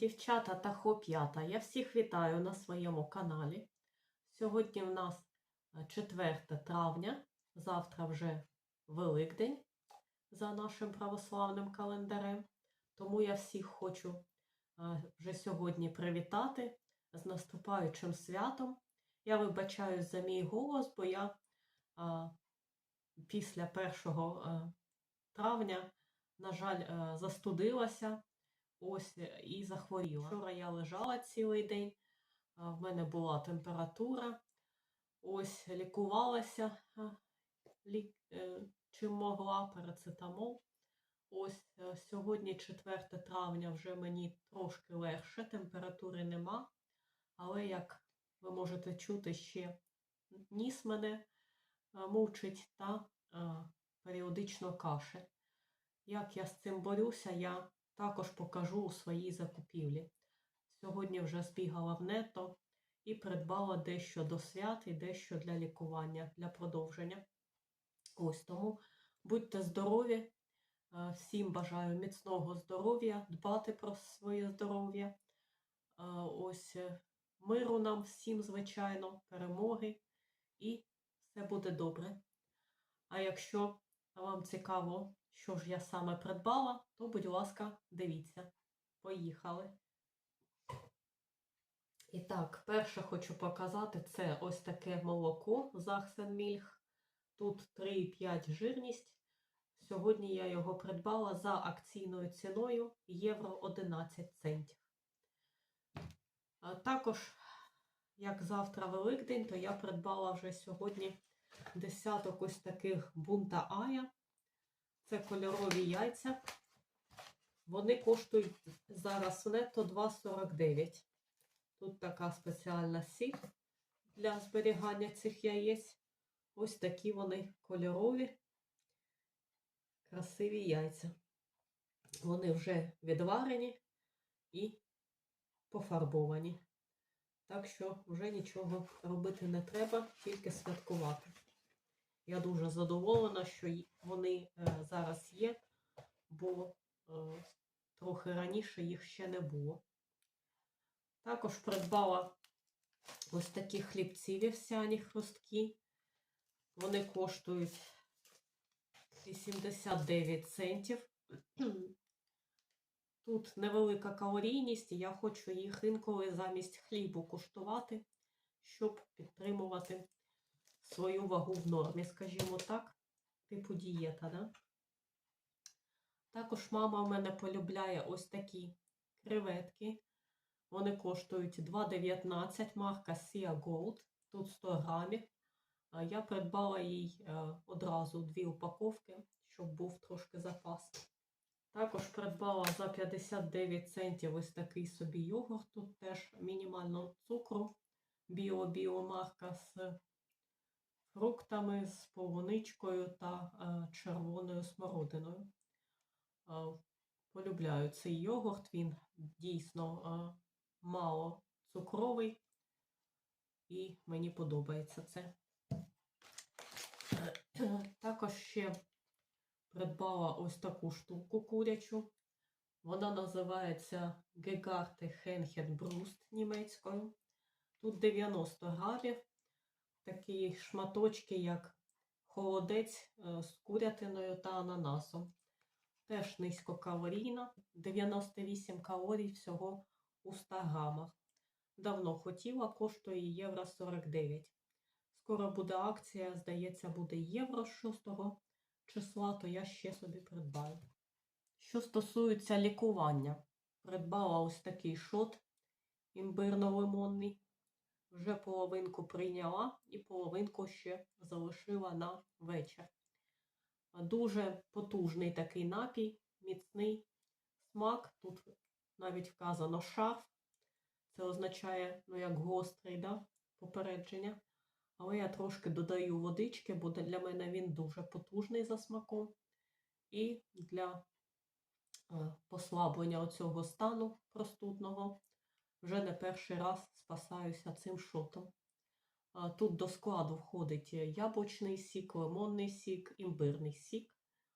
Дівчата та хлоп'ята, я всіх вітаю на своєму каналі. Сьогодні в нас е, 4 травня, завтра вже Великдень за нашим православним календарем. Тому я всіх хочу е, вже сьогодні привітати з наступаючим святом. Я вибачаюсь за мій голос, бо я е, після 1 е, травня, на жаль, е, застудилася. Ось е, і захворіла. Вчора я лежала цілий день, в мене була температура. Ось лікувалася лік, е, чим могла, парацетамол. Ось е, сьогодні, 4 травня, вже мені трошки легше, температури нема. Але, як ви можете чути, ще ніс мене мучить та періодично кашель. Як я з цим борюся, я також покажу у своїй закупівлі. Сьогодні вже збігала в нето і придбала дещо до свят і дещо для лікування, для продовження. Ось тому будьте здорові, е, всім бажаю міцного здоров'я, дбати про своє здоров'я. Е, Ось е, миру нам всім, звичайно, перемоги, і все буде добре. А якщо вам цікаво, що ж я саме придбала, то, будь ласка, дивіться. Поїхали. І так, перше хочу показати це ось таке молоко Захсенмільх. Тут 3,5 жирність. Сьогодні я його придбала за акційною ціною євро 11 центів. Також, як завтра Великдень, то я придбала вже сьогодні десяток ось таких бунта Ая. Це кольорові яйця. Вони коштують зараз нетто 2,49. Тут така спеціальна сіль для зберігання цих яєць. Ось такі вони кольорові, красиві яйця. Вони вже відварені і пофарбовані. Так що вже нічого робити не треба, тільки святкувати. Я дуже задоволена, що вони е, зараз є, бо е, трохи раніше їх ще не було. Також придбала ось такі хлібці вівсяні хрусткі. Вони коштують 89 центів. Тут невелика калорійність, і я хочу їх інколи замість хлібу куштувати, щоб підтримувати свою вагу в нормі, скажімо так, типу дієта. Да? Також мама в мене полюбляє ось такі креветки. Вони коштують 2,19 марка Sia Gold. Тут 100 грамів. Я придбала їй е, одразу дві упаковки, щоб був трошки запас. Також придбала за 59 центів ось такий собі йогурт. Тут теж мінімально цукру, біо-біомарка з фруктами, з полуничкою та е, червоною смородиною. Е, полюбляю цей йогурт, він дійсно е, мало цукровий, і мені подобається це. Також ще придбала ось таку штуку курячу. Вона називається Gegarte Henhet німецькою. Тут 90 грамів. Такі шматочки, як холодець е, з курятиною та ананасом. Теж низькокалорійна, 98 калорій всього у 100 грамах. Давно хотіла, коштує євро 49. Скоро буде акція, здається, буде євро 6 числа, то я ще собі придбаю. Що стосується лікування, придбала ось такий шот імбирно-лимонний. Вже половинку прийняла і половинку ще залишила на вечір. Дуже потужний такий напій, міцний смак. Тут навіть вказано шарф. Це означає, ну, як гострий, да? попередження. Але я трошки додаю водички, бо для мене він дуже потужний за смаком. І для е, послаблення оцього стану простудного вже не перший раз спасаюся цим шотом. Тут до складу входить яблучний сік, лимонний сік, імбирний сік,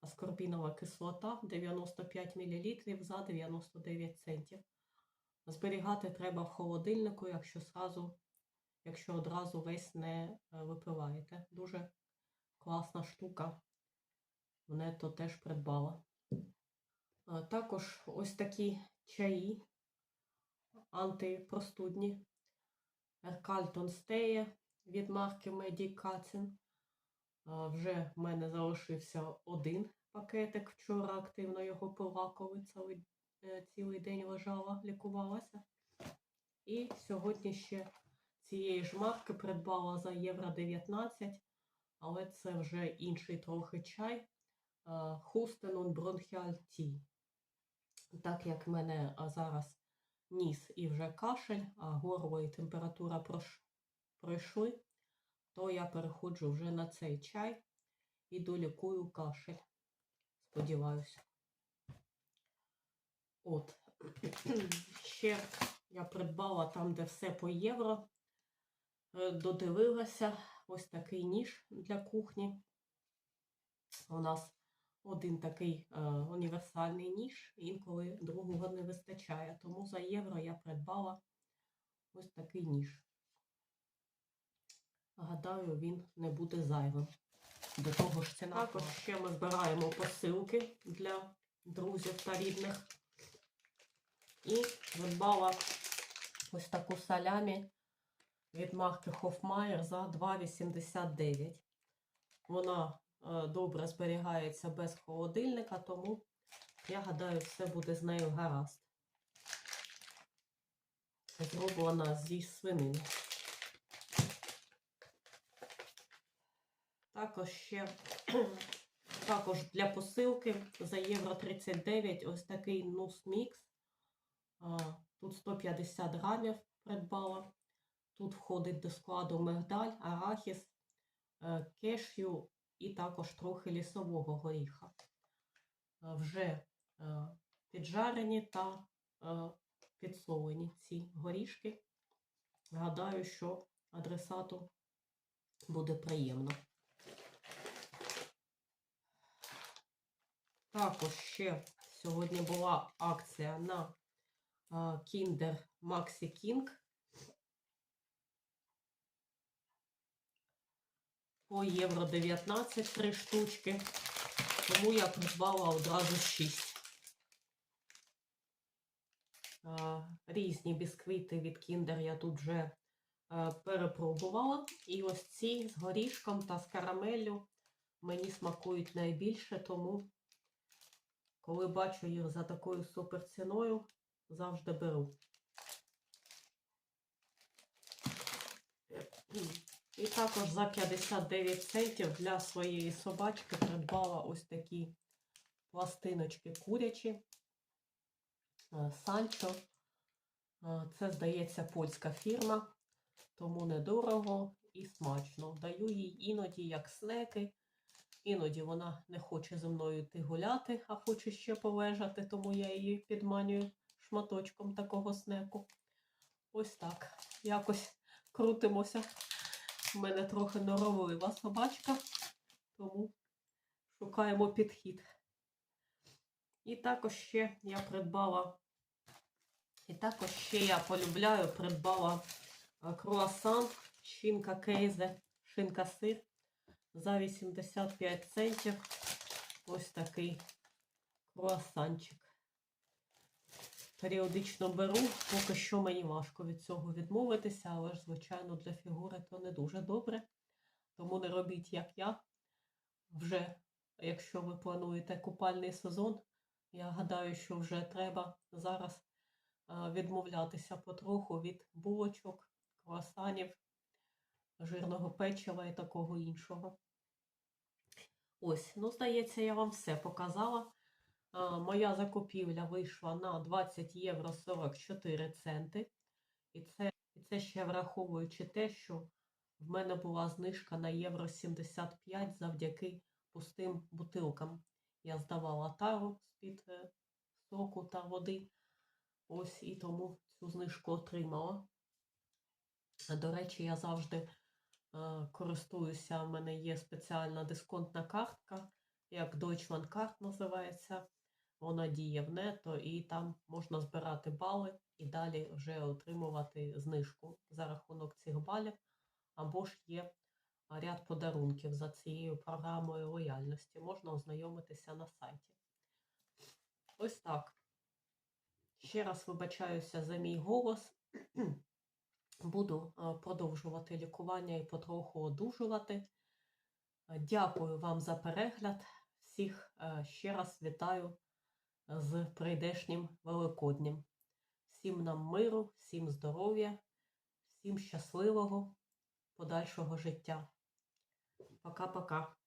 аскорбінова кислота 95 мл за 99 центів. Зберігати треба в холодильнику, якщо сразу, якщо одразу весь не е, випиваєте. Дуже класна штука. Мене то теж придбала. Також ось такі чаї антипростудні. Еркальтон Стеє від марки Медікацин. Вже в мене залишився один пакетик. Вчора активно його цілий, е, цілий день лежала, лікувалася. І сьогодні ще цієї ж марки придбала за євро 19, але це вже інший трохи чай. Хустенун Бронхіаль Ті. Так як в мене зараз ніс і вже кашель, а горло і температура пройшли, то я переходжу вже на цей чай і долікую кашель. Сподіваюся. От. Ще я придбала там, де все по євро. Е, Додивилася ось такий ніж для кухні. У нас один такий е, універсальний ніж, інколи другого не вистачає. Тому за євро я придбала ось такий ніж. Гадаю, він не буде зайвим. До того ж ціна. Також ще ми збираємо посилки для друзів та рідних. І придбала ось таку салямі від марки Hofmeier за 2,89. Вона добре зберігається без холодильника, тому я гадаю, все буде з нею гаразд. Зроблена зі свинини. Також ще також для посилки за євро 39 ось такий нус мікс. Тут 150 грамів придбала. Тут входить до складу мигдаль, арахіс, е, кешю і також трохи лісового горіха. Е, Вже е, піджарені та підсолені ці горішки. Гадаю, що адресату буде приємно. Також ще сьогодні була акція на Kinder Maxi King. По євро 19 три штучки. Тому я придбала одразу 6. Різні бісквіти від Kinder я тут вже перепробувала. І ось ці з горішком та з карамеллю мені смакують найбільше, тому коли бачу їх за такою суперціною, завжди беру. І також за 59 центів для своєї собачки придбала ось такі пластиночки курячі. Санчо. Це, здається, польська фірма, тому недорого і смачно. Даю їй іноді як снеки. Іноді вона не хоче зі мною йти гуляти, а хоче ще полежати, тому я її підманюю шматочком такого снеку. Ось так. Якось крутимося. У мене трохи норовлива собачка, тому шукаємо підхід. І також ще я придбала, і також ще я полюбляю, придбала круасан, шинка кейзе, шинка сир за 85 центів. Ось такий круасанчик. Періодично беру, поки що мені важко від цього відмовитися, але ж, звичайно, для фігури то не дуже добре. Тому не робіть, як я. Вже, якщо ви плануєте купальний сезон, я гадаю, що вже треба зараз відмовлятися потроху від булочок, круасанів, жирного печива і такого іншого. Ось, ну, здається, я вам все показала. Моя закупівля вийшла на 20 євро 44 центи. І це, і це ще враховуючи те, що в мене була знижка на євро 75 завдяки пустим бутилкам. Я здавала тару з-під е, соку та води. Ось і тому цю знижку отримала. До речі, я завжди е, користуюся, в мене є спеціальна дисконтна картка, як Deutschland Card називається. Воно діє в нето, і там можна збирати бали і далі вже отримувати знижку за рахунок цих балів. Або ж є ряд подарунків за цією програмою лояльності. Можна ознайомитися на сайті. Ось так. Ще раз вибачаюся за мій голос. Буду продовжувати лікування і потроху одужувати. Дякую вам за перегляд. Всіх е, ще раз вітаю з прийдешнім Великоднім. Всім нам миру, всім здоров'я, всім щасливого подальшого життя. Пока-пока.